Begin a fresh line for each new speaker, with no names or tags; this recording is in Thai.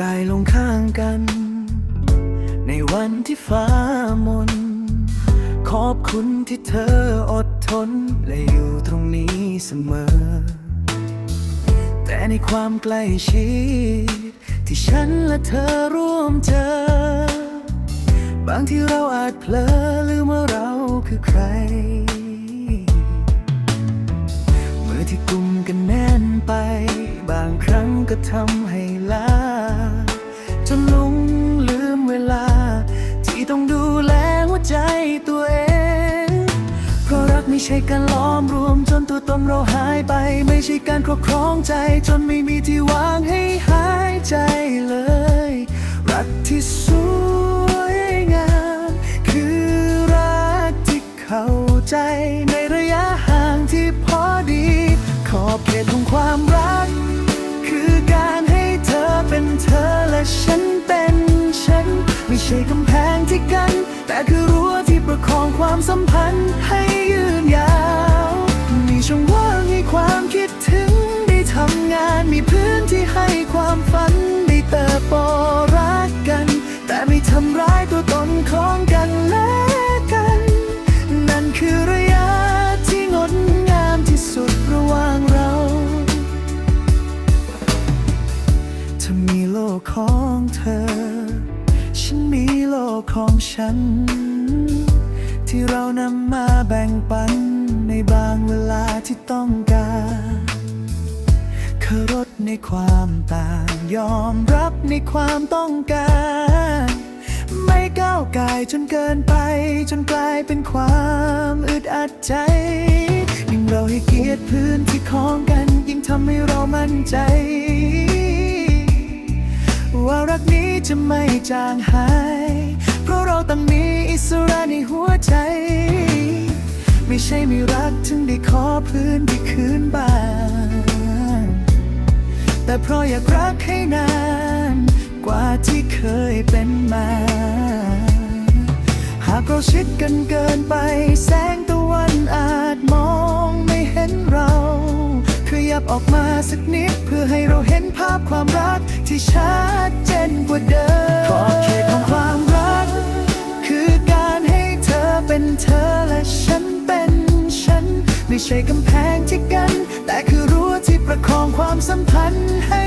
กายลงข้างกัน ในวันที่ฟ้ามน ขอบคุณที่เธออดทน และอยู่ตรงนี้เสมอ แต่ในความใกล้ชิด ที่ฉันและเธอร่วมเจอ บางที่เราอาจเผลอลืมว่าเราคือใครเมื่อที่กลุ่มกันแน่นไป บางครั้งก็ทำให้ล้า จนลงลืมเวลา ที่ต้องดูแลหัวใจตัวเอง เพราะรักไม่ใช่การล้อมรวมจนตัวตนเราหายไป ไม่ใช่การครอบครองใจ จนไม่มีที่วางให้หายใจเลย รักที่สว กัน แต่คือรั้วที่ประคองความสัมพันธ์ให้ยืนยาว มีช่องว่างให้ความคิดถึงได้ทำงานมีพื้นที่ให้ความฝันได้เติบโตรักกัน แต่ไม่ทำร้ายตัวตนของกัน ของฉัน ที่เรานำมาแบ่งปัน ในบางเวลาที่ต้องการเคารพในความต่าง ยอมรับในความต้องการ ไม่ก้าวไกายจนเกินไป จนกลายเป็นความอึดอัดใจยิ่งเราให้เกียรติพื้นที่ของกัน ยิ่งทำให้เรามั่นใจว่ารักนี้จะไม่จางหาย หัวใจ ไม่ใช่ไม่รักถึงได้ขอพื้นที่คืนบ้าง แต่เพราะอยากรักให้นาน กว่าที่เคยเป็นมา หากเราชิดกันเกินไป แสงตะวันอาจมองไม่เห็นเราขยับออกมาสักนิด เพื่อให้เราเห็นภาพความรักที่ชัดเจนกว่าเดิมขอบเขตของความ สัมพันธ์ให้